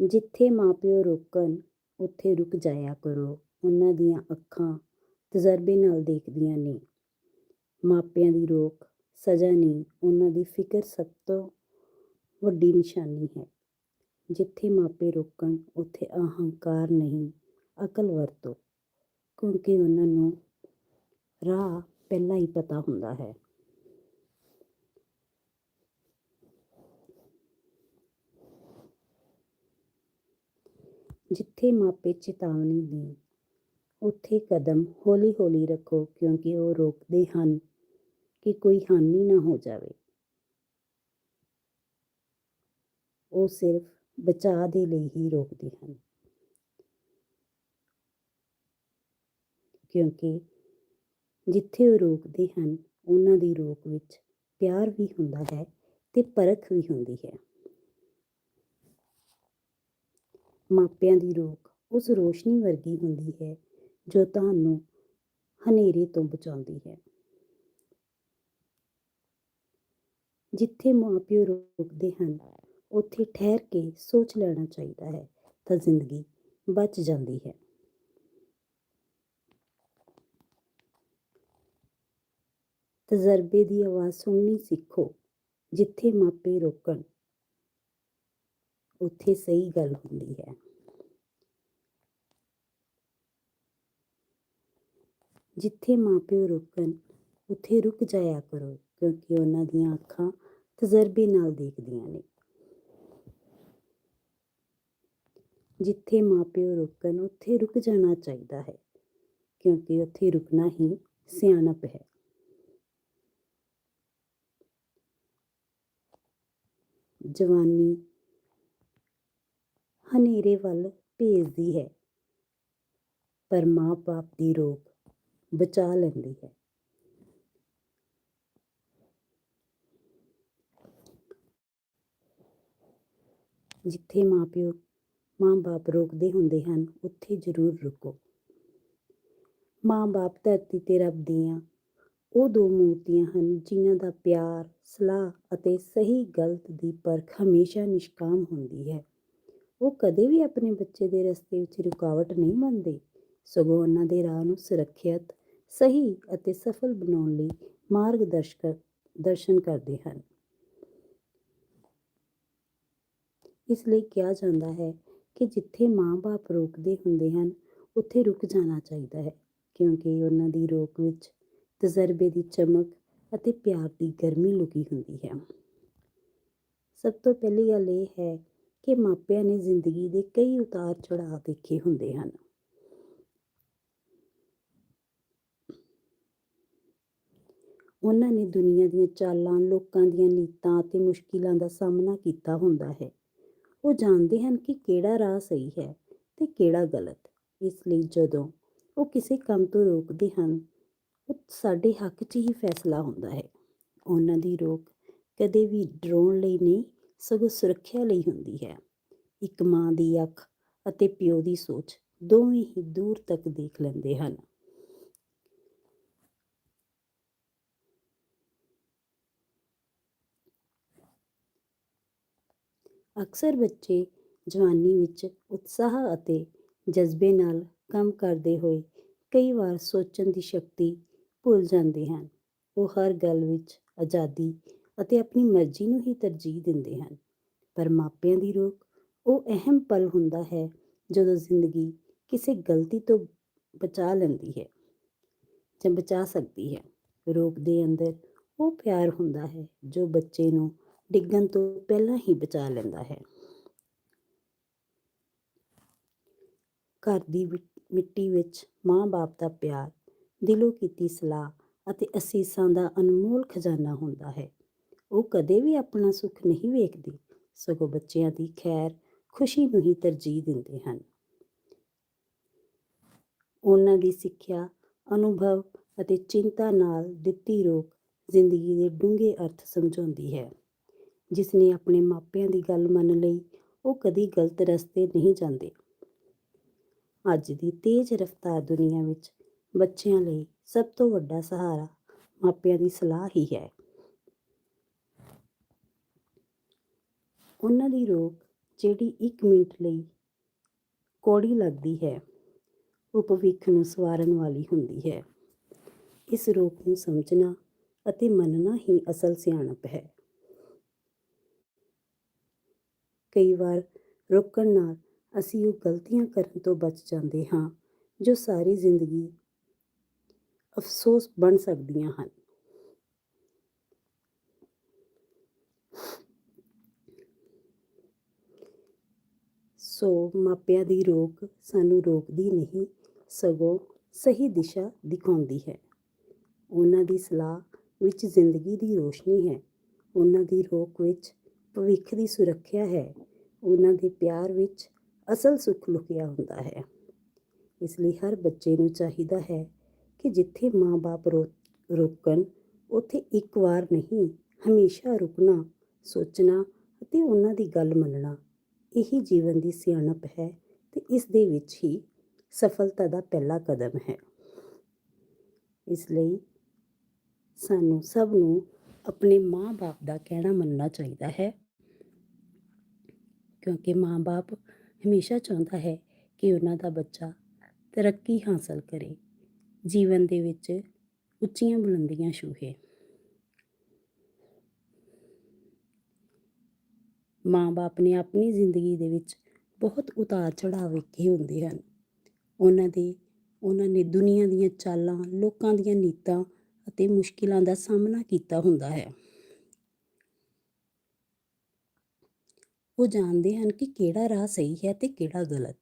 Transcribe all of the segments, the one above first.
ਜਿੱਥੇ ਮਾਪਿਓ ਰੋਕਣ, ਉੱਥੇ ਰੁਕ ਜਾਇਆ ਕਰੋ। ਉਹਨਾਂ ਦੀਆਂ ਅੱਖਾਂ ਤਜਰਬੇ ਨਾਲ ਦੇਖਦੀਆਂ ਨੇ। ਮਾਪਿਆਂ ਦੀ ਰੋਕ, ਸਜ਼ਾ ਨਹੀਂ ਉਹਨਾਂ ਦੀ ਫਿਕਰ ਸਭ ਤੋਂ ਵੱਡੀ ਨਿਸ਼ਾਨੀ ਹੈ। ਜਿੱਥੇ ਮਾਪੇ ਰੋਕਣ, ਉੱਥੇ ਅਹੰਕਾਰ ਨਹੀਂ, ਅਕਲ ਵਰਤੋ। ਕਿਉਂਕਿ ਉਹਨਾਂ ਨੂੰ ਰਾਹ ਪਹਿਲਾਂ ਹੀ ਪਤਾ ਹੁੰਦਾ ਹੈ। ਜਿੱਥੇ ਮਾਪੇ ਚੇਤਾਵਨੀ ਦੇਣ, ਉੱਥੇ ਕਦਮ ਹੌਲੀ ਹੌਲੀ ਰੱਖੋ ਕਿਉਂਕਿ ਉਹ ਰੋਕਦੇ ਹਨ ਕਿ ਕੋਈ ਹਾਨੀ ਨਾ ਹੋ ਜਾਵੇ। ਉਹ ਸਿਰਫ ਬਚਾਅ ਦੇ ਲਈ ਹੀ ਰੋਕਦੇ ਹਨ। ਕਿਉਂਕਿ ਜਿੱਥੇ ਉਹ ਰੋਕਦੇ ਹਨ, ਉਹਨਾਂ ਦੀ ਰੋਕ ਵਿੱਚ ਪਿਆਰ ਵੀ ਹੁੰਦਾ ਹੈ ਤੇ ਪਰਖ ਵੀ ਹੁੰਦੀ ਹੈ। ਮਾਪਿਆਂ ਦੀ ਰੋਕ ਉਸ ਰੋਸ਼ਨੀ ਵਰਗੀ ਹੁੰਦੀ ਹੈ, ਜੋ ਤੁਹਾਨੂੰ ਹਨੇਰੇ ਤੋਂ ਬਚਾਉਂਦੀ ਹੈ। ਜਿੱਥੇ ਮਾਪਿਓ ਰੋਕਦੇ ਹਨ, ਉੱਥੇ ਠਹਿਰ ਕੇ ਸੋਚ ਲੈਣਾ ਚਾਹੀਦਾ ਹੈ ਤਾਂ ਜ਼ਿੰਦਗੀ ਬਚ ਜਾਂਦੀ ਹੈ। ਤਜਰਬੇ ਦੀ ਆਵਾਜ਼ ਸੁਣਨੀ ਸਿੱਖੋ, ਜਿੱਥੇ ਮਾਪੇ ਰੋਕਣ, ਉੱਥੇ ਸਹੀ ਗੱਲ ਹੁੰਦੀ ਹੈ। ਜਿੱਥੇ ਮਾਪਿਓ ਰੁਕਣ, ਉੱਥੇ ਰੁਕ ਜਾਇਆ ਕਰੋ, ਕਿਉਂਕਿ ਉਹਨਾਂ ਦੀਆਂ ਅੱਖਾਂ ਤਜਰਬੇ ਨਾਲ ਦੇਖਦੀਆਂ ਨੇ। ਜਿੱਥੇ ਮਾਪਿਓ ਰੁਕਣ, ਉੱਥੇ ਰੁਕ ਜਾਣਾ ਚਾਹੀਦਾ ਹੈ, ਕਿਉਂਕਿ ਉੱਥੇ ਰੁਕਣਾ ਹੀ ਸਿਆਣਪ ਹੈ। ਜਵਾਨੀ ਹਨੇਰੇ ਵੱਲ ਭੇਜਦੀ ਹੈ, ਪਰ ਮਾਂ-ਬਾਪ ਦੀ ਰੋਕ ਬਚਾ ਲੈਂਦੀ ਹੈ। ਜਿੱਥੇ ਮਾਪਿਓ, ਮਾਂ-ਬਾਪ ਰੋਕਦੇ ਹੁੰਦੇ ਹਨ, ਉੱਥੇ ਜ਼ਰੂਰ ਰੁਕੋ। ਮਾਂ-ਬਾਪ ਧਰਤੀ ਤੇ ਰੱਬ ਦੀਆਂ ਉਹ ਦੋ ਮੂਰਤੀਆਂ ਹਨ, ਜਿਨ੍ਹਾਂ ਦਾ ਪਿਆਰ, ਸਲਾਹ ਅਤੇ ਸਹੀ ਗਲਤ ਦੀ ਪਰਖ ਹਮੇਸ਼ਾ ਨਿਸ਼ਕਾਮ ਹੁੰਦੀ ਹੈ। ਉਹ ਕਦੇ ਵੀ ਆਪਣੇ ਬੱਚੇ ਦੇ ਰਸਤੇ ਵਿੱਚ ਰੁਕਾਵਟ ਨਹੀਂ ਬਣਦੇ ਸਗੋਂ ਉਹਨਾਂ ਦੇ ਰਾਹ ਨੂੰ ਸੁਰੱਖਿਅਤ ਸਹੀ ਅਤੇ ਸਫਲ ਬਣਾਉਣ ਲਈ ਮਾਰਗਦਰਸ਼ਕ ਦਰਸ਼ਨ ਕਰਦੇ ਹਨ। ਇਸ ਲਈ ਕਿਹਾ ਜਾਂਦਾ ਹੈ ਕਿ ਜਿੱਥੇ ਮਾਂ-ਬਾਪ ਰੋਕਦੇ ਹੁੰਦੇ ਹਨ, ਉੱਥੇ ਰੁਕ ਜਾਣਾ ਚਾਹੀਦਾ ਹੈ, ਕਿਉਂਕਿ ਉਹਨਾਂ ਦੀ ਰੋਕ ਵਿੱਚ ਤਜਰਬੇ ਦੀ ਚਮਕ ਅਤੇ ਪਿਆਰ ਦੀ ਗਰਮੀ ਲੁਕੀ ਹੁੰਦੀ ਹੈ। ਸਭ ਤੋਂ ਪਹਿਲੀ ਗੱਲ ਇਹ ਹੈ ਕਿ ਮਾਪਿਆਂ ਨੇ ਜ਼ਿੰਦਗੀ ਦੇ ਕਈ ਉਤਾਰ ਚੜਾਅ ਦੇਖੇ ਹੁੰਦੇ ਹਨ। ਉਹਨਾਂ ਨੇ ਦੁਨੀਆ ਦੀਆਂ ਚਾਲਾਂ, ਲੋਕਾਂ ਦੀਆਂ ਨੀਤਾਂ ਅਤੇ ਮੁਸ਼ਕਿਲਾਂ ਦਾ ਸਾਹਮਣਾ ਕੀਤਾ ਹੁੰਦਾ ਹੈ। ਉਹ ਜਾਣਦੇ ਹਨ ਕਿ ਕਿਹੜਾ ਰਾਹ ਸਹੀ ਹੈ ਤੇ ਕਿਹੜਾ ਗਲਤ। ਇਸ ਲਈ ਜਦੋਂ ਉਹ ਕਿਸੇ ਕੰਮ ਤੋਂ ਰੋਕਦੇ ਹਨ, ਉਹ ਸਾਡੇ ਹੱਕ 'ਚ ਹੀ ਫੈਸਲਾ ਹੁੰਦਾ ਹੈ। ਉਹਨਾਂ ਦੀ ਰੋਕ ਕਦੇ ਵੀ ਡਰਾਉਣ ਲਈ ਨਹੀਂ, ਸਗੋਂ ਸੁਰੱਖਿਆ ਲਈ ਹੁੰਦੀ ਹੈ। ਇੱਕ ਮਾਂ ਦੀ ਅੱਖ ਅਤੇ ਪਿਓ ਦੀ ਸੋਚ ਦੋਵੇਂ ਹੀ ਦੂਰ ਤੱਕ ਦੇਖ ਲੈਂਦੇ ਹਨ। ਅਕਸਰ ਬੱਚੇ ਜਵਾਨੀ ਵਿੱਚ ਉਤਸ਼ਾਹ ਅਤੇ ਜਜ਼ਬੇ ਨਾਲ ਕੰਮ ਕਰਦੇ ਹੋਏ ਕਈ ਵਾਰ ਸੋਚਣ ਦੀ ਸ਼ਕਤੀ ਭੁੱਲ ਜਾਂਦੇ ਹਨ। ਉਹ ਹਰ ਗੱਲ ਵਿੱਚ ਆਜ਼ਾਦੀ ਅਤੇ ਆਪਣੀ ਮਰਜ਼ੀ ਨੂੰ ਹੀ ਤਰਜੀਹ ਦਿੰਦੇ ਹਨ। ਪਰ ਮਾਪਿਆਂ ਦੀ ਰੋਕ ਉਹ ਅਹਿਮ ਪਲ ਹੁੰਦਾ ਹੈ ਜਦੋਂ ਜ਼ਿੰਦਗੀ ਕਿਸੇ ਗਲਤੀ ਤੋਂ ਬਚਾ ਲੈਂਦੀ ਹੈ ਜਾਂ ਬਚਾ ਸਕਦੀ ਹੈ। ਰੋਕ ਦੇ ਅੰਦਰ ਉਹ ਪਿਆਰ ਹੁੰਦਾ ਹੈ ਜੋ ਬੱਚੇ ਨੂੰ ਡਿੱਗਣ ਤੋਂ ਪਹਿਲਾਂ ਹੀ ਬਚਾ ਲੈਂਦਾ ਹੈ। ਘਰ ਦੀ ਮਿੱਟੀ ਵਿੱਚ ਮਾਂ-ਬਾਪ ਦਾ ਪਿਆਰ, ਦਿਲੋਂ ਕੀਤੀ ਸਲਾਹ ਅਤੇ ਅਸੀਸਾਂ ਦਾ ਅਨਮੋਲ ਖਜ਼ਾਨਾ ਹੁੰਦਾ ਹੈ। ਉਹ ਕਦੇ ਵੀ ਆਪਣਾ ਸੁੱਖ ਨਹੀਂ ਵੇਖਦੀ, ਸਗੋਂ ਬੱਚਿਆਂ ਦੀ ਖੈਰ, ਖੁਸ਼ੀ ਨੂੰ ਹੀ ਤਰਜੀਹ ਦਿੰਦੇ ਹਨ। ਉਹਨਾਂ ਦੀ ਸਿੱਖਿਆ, ਅਨੁਭਵ ਅਤੇ ਚਿੰਤਾ ਨਾਲ ਦਿੱਤੀ ਰੋਕ ਜ਼ਿੰਦਗੀ ਦੇ ਡੂੰਘੇ ਅਰਥ ਸਮਝਾਉਂਦੀ ਹੈ। ਜਿਸ ਨੇ ਆਪਣੇ ਮਾਪਿਆਂ ਦੀ ਗੱਲ ਮੰਨ ਲਈ, ਉਹ ਕਦੀ ਗਲਤ ਰਸਤੇ ਨਹੀਂ ਜਾਂਦੇ। ਅੱਜ ਦੀ ਤੇਜ਼ ਰਫ਼ਤਾਰ ਦੁਨੀਆ ਵਿੱਚ ਬੱਚਿਆਂ ਲਈ ਸਭ ਤੋਂ ਵੱਡਾ ਸਹਾਰਾ ਮਾਪਿਆਂ ਦੀ ਸਲਾਹ ਹੀ ਹੈ। ਉਹਨਾਂ ਦੀ ਰੋਕ ਜਿਹੜੀ ਇੱਕ ਮਿੰਟ ਲਈ ਕੌੜੀ ਲੱਗਦੀ ਹੈ, ਉਹ ਭਵਿੱਖ ਨੂੰ ਸਵਾਰਨ ਵਾਲੀ ਹੁੰਦੀ ਹੈ। ਇਸ ਰੋਕ ਨੂੰ ਸਮਝਣਾ ਅਤੇ ਮੰਨਣਾ ਹੀ ਅਸਲ ਸਿਆਣਪ ਹੈ। ਕਈ ਵਾਰ ਰੋਕਣ ਨਾਲ ਅਸੀਂ ਉਹ ਗਲਤੀਆਂ ਕਰਨ ਤੋਂ ਬਚ ਜਾਂਦੇ ਹਾਂ, ਜੋ ਸਾਰੀ ਜ਼ਿੰਦਗੀ ਅਫਸੋਸ ਬਣ ਸਕਦੀਆਂ ਹਨ। ਸੋ ਮਾਪਿਆਂ ਦੀ ਰੋਕ ਸਾਨੂੰ ਰੋਕਦੀ ਨਹੀਂ, ਸਗੋਂ ਸਹੀ ਦਿਸ਼ਾ ਦਿਖਾਉਂਦੀ ਹੈ। ਉਹਨਾਂ ਦੀ ਸਲਾਹ ਵਿੱਚ ਜ਼ਿੰਦਗੀ ਦੀ ਰੋਸ਼ਨੀ ਹੈ। ਉਹਨਾਂ ਦੀ ਰੋਕ ਵਿੱਚ ਭਵਿੱਖ ਦੀ ਸੁਰੱਖਿਆ ਹੈ, ਉਹਨਾਂ ਦੇ ਪਿਆਰ ਵਿੱਚ ਅਸਲ ਸੁੱਖ ਲੁਕਿਆ ਹੁੰਦਾ ਹੈ। ਇਸ ਲਈ ਹਰ ਬੱਚੇ ਨੂੰ ਚਾਹੀਦਾ ਹੈ ਕਿ ਜਿੱਥੇ ਮਾਂ-ਬਾਪ ਰੋ, ਰੋਕਣ, ਉੱਥੇ ਇੱਕ ਵਾਰ ਨਹੀਂ, ਹਮੇਸ਼ਾ ਰੁਕਣਾ, ਸੋਚਣਾ ਅਤੇ ਉਹਨਾਂ ਦੀ ਗੱਲ ਮੰਨਣਾ, ਇਹੀ ਜੀਵਨ ਦੀ ਸਿਆਣਪ ਹੈ ਤੇ ਇਸ ਦੇ ਵਿੱਚ ਹੀ ਸਫਲਤਾ ਦਾ ਪਹਿਲਾ ਕਦਮ ਹੈ। ਇਸ ਲਈ ਸਾਨੂੰ ਸਭ ਨੂੰ ਆਪਣੇ ਮਾਂ-ਬਾਪ ਦਾ ਕਹਿਣਾ ਮੰਨਣਾ ਚਾਹੀਦਾ ਹੈ। ਕਿਉਂਕਿ ਮਾਂ-ਬਾਪ ਹਮੇਸ਼ਾ ਚਾਹੁੰਦਾ ਹੈ ਕਿ ਉਹਨਾਂ ਦਾ ਬੱਚਾ ਤਰੱਕੀ ਹਾਸਲ ਕਰੇ। ਜੀਵਨ ਦੇ ਵਿੱਚ ਉੱਚੀਆਂ ਬੁਲੰਦੀਆਂ ਛੂਹੇ। ਮਾਂ-ਬਾਪ ਨੇ ਆਪਣੀ ਜ਼ਿੰਦਗੀ ਦੇ ਵਿੱਚ ਬਹੁਤ ਉਤਾਰ ਚੜ੍ਹਾਅ ਵੇਖੇ ਹੁੰਦੇ ਹਨ। ਉਹਨਾਂ ਦੇ, ਉਹਨਾਂ ਨੇ ਦੁਨੀਆ ਦੀਆਂ ਚਾਲਾਂ, ਲੋਕਾਂ ਦੀਆਂ ਨੀਤਾਂ ਅਤੇ ਮੁਸ਼ਕਿਲਾਂ ਦਾ ਸਾਹਮਣਾ ਕੀਤਾ ਹੁੰਦਾ ਹੈ। ਉਹ ਜਾਣਦੇ ਹਨ ਕਿ ਕਿਹੜਾ ਰਾਹ ਸਹੀ ਹੈ ਤੇ ਕਿਹੜਾ ਗਲਤ।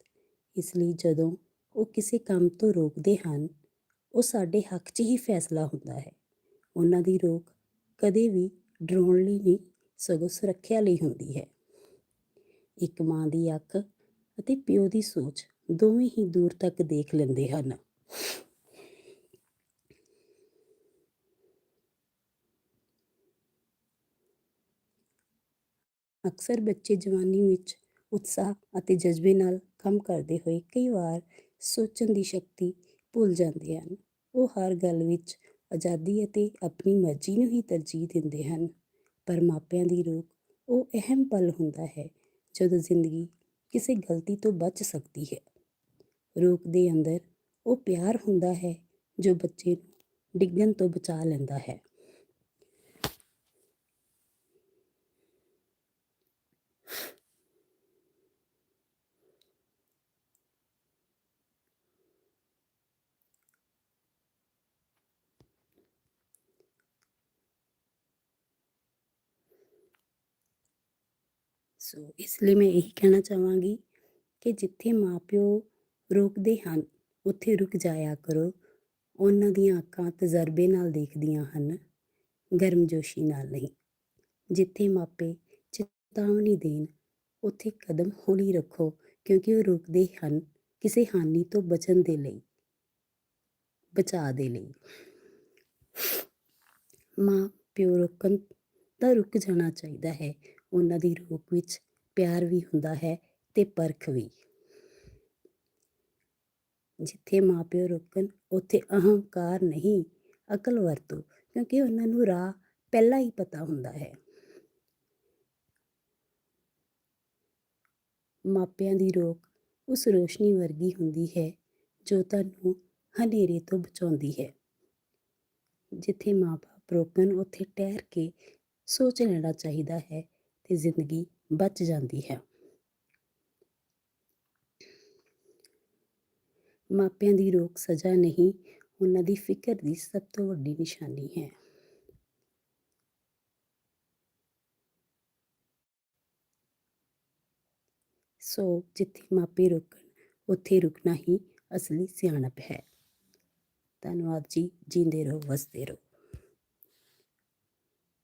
ਇਸ ਲਈ ਜਦੋਂ ਉਹ ਕਿਸੇ ਕੰਮ ਤੋਂ ਰੋਕਦੇ ਹਨ, ਉਹ ਸਾਡੇ ਹੱਕ 'ਚ ਹੀ ਫੈਸਲਾ ਹੁੰਦਾ ਹੈ। ਉਹਨਾਂ ਦੀ ਰੋਕ ਕਦੇ ਵੀ ਡਰਾਉਣ ਲਈ ਨਹੀਂ, ਸਗੋਂ ਸੁਰੱਖਿਆ ਲਈ ਹੁੰਦੀ ਹੈ। ਇੱਕ ਮਾਂ ਦੀ ਅੱਖ ਅਤੇ ਪਿਓ ਦੀ ਸੋਚ ਦੋਵੇਂ ਹੀ ਦੂਰ ਤੱਕ ਦੇਖ ਲੈਂਦੇ ਹਨ। ਅਕਸਰ ਬੱਚੇ ਜਵਾਨੀ ਵਿੱਚ ਉਤਸ਼ਾਹ ਅਤੇ ਜਜ਼ਬੇ ਨਾਲ ਕੰਮ ਕਰਦੇ ਹੋਏ ਕਈ ਵਾਰ ਸੋਚਣ ਦੀ ਸ਼ਕਤੀ ਭੁੱਲ ਜਾਂਦੇ ਹਨ। ਉਹ ਹਰ ਗੱਲ ਵਿੱਚ ਆਜ਼ਾਦੀ ਅਤੇ ਆਪਣੀ ਮਰਜ਼ੀ ਨੂੰ ਹੀ ਤਰਜੀਹ ਦਿੰਦੇ ਹਨ, ਪਰ ਮਾਪਿਆਂ ਦੀ ਰੋਕ ਉਹ ਅਹਿਮ ਪਲ ਹੁੰਦਾ ਹੈ ਜਦੋਂ ਜ਼ਿੰਦਗੀ ਕਿਸੇ ਗਲਤੀ ਤੋਂ ਬਚ ਸਕਦੀ ਹੈ। ਰੋਕ ਦੇ ਅੰਦਰ ਉਹ ਪਿਆਰ ਹੁੰਦਾ ਹੈ ਜੋ ਬੱਚੇ ਨੂੰ ਡਿੱਗਣ ਤੋਂ ਬਚਾ ਲੈਂਦਾ ਹੈ। ਸੋ ਇਸ ਲਈ ਮੈਂ ਇਹੀ ਕਹਿਣਾ ਚਾਹਾਂਗੀ ਕਿ ਜਿੱਥੇ ਮਾਪਿਓ ਰੋਕਦੇ ਹਨ, ਉੱਥੇ ਰੁਕ ਜਾਇਆ ਕਰੋ। ਉਹਨਾਂ ਦੀਆਂ ਅੱਖਾਂ ਤਜਰਬੇ ਨਾਲ ਦੇਖਦੀਆਂ ਹਨ, ਗਰਮਜੋਸ਼ੀ ਨਾਲ ਨਹੀਂ। ਜਿੱਥੇ ਮਾਪੇ ਚੇਤਾਵਨੀ ਦੇਣ, ਉੱਥੇ ਕਦਮ ਹੌਲੀ ਰੱਖੋ, ਕਿਉਂਕਿ ਉਹ ਰੁਕਦੇ ਹਨ ਕਿਸੇ ਹਾਨੀ ਤੋਂ ਬਚਣ ਦੇ ਲਈ, ਬਚਾ ਦੇ ਲਈ। ਮਾਂ ਪਿਓ ਰੋਕਣ ਤਾਂ ਰੁਕ ਜਾਣਾ ਚਾਹੀਦਾ ਹੈ ਉਹਨਾਂ ਦੀ ਰੋਕ ਵਿੱਚ ਪਿਆਰ ਵੀ ਹੁੰਦਾ ਹੈ ਤੇ ਪਰਖ ਵੀ। ਜਿੱਥੇ ਮਾਪਿਓ ਰੋਕਣ, ਉੱਥੇ ਅਹੰਕਾਰ ਨਹੀਂ, ਅਕਲ ਵਰਤੋ, ਕਿਉਂਕਿ ਉਹਨਾਂ ਨੂੰ ਰਾਹ ਪਹਿਲਾਂ ਹੀ ਪਤਾ ਹੁੰਦਾ ਹੈ। ਮਾਪਿਆਂ ਦੀ ਰੋਕ ਉਸ ਰੋਸ਼ਨੀ ਵਰਗੀ ਹੁੰਦੀ ਹੈ ਜੋ ਤੁਹਾਨੂੰ ਹਨੇਰੇ ਤੋਂ ਬਚਾਉਂਦੀ ਹੈ। ਜਿੱਥੇ ਮਾਪੇ ਰੋਕਣ, ਉੱਥੇ ਠਹਿਰ ਕੇ ਸੋਚ ਲੈਣਾ ਚਾਹੀਦਾ ਹੈ ਤੇ ਜ਼ਿੰਦਗੀ ਬਚ ਜਾਂਦੀ ਹੈ। ਮਾਪਿਆਂ ਦੀ ਰੋਕ ਸਜ਼ਾ ਨਹੀਂ, ਉਹਨਾਂ ਦੀ ਫਿਕਰ ਦੀ ਸਭ ਤੋਂ ਵੱਡੀ ਨਿਸ਼ਾਨੀ ਹੈ। ਸੋ ਜਿੱਥੇ ਮਾਪੇ ਰੁਕਣ, ਉੱਥੇ ਰੁਕਣਾ ਹੀ ਅਸਲੀ ਸਿਆਣਪ ਹੈ। ਧੰਨਵਾਦ ਜੀ ਜੀਂਦੇ ਰਹੋ, ਵਸਦੇ ਰਹੋ।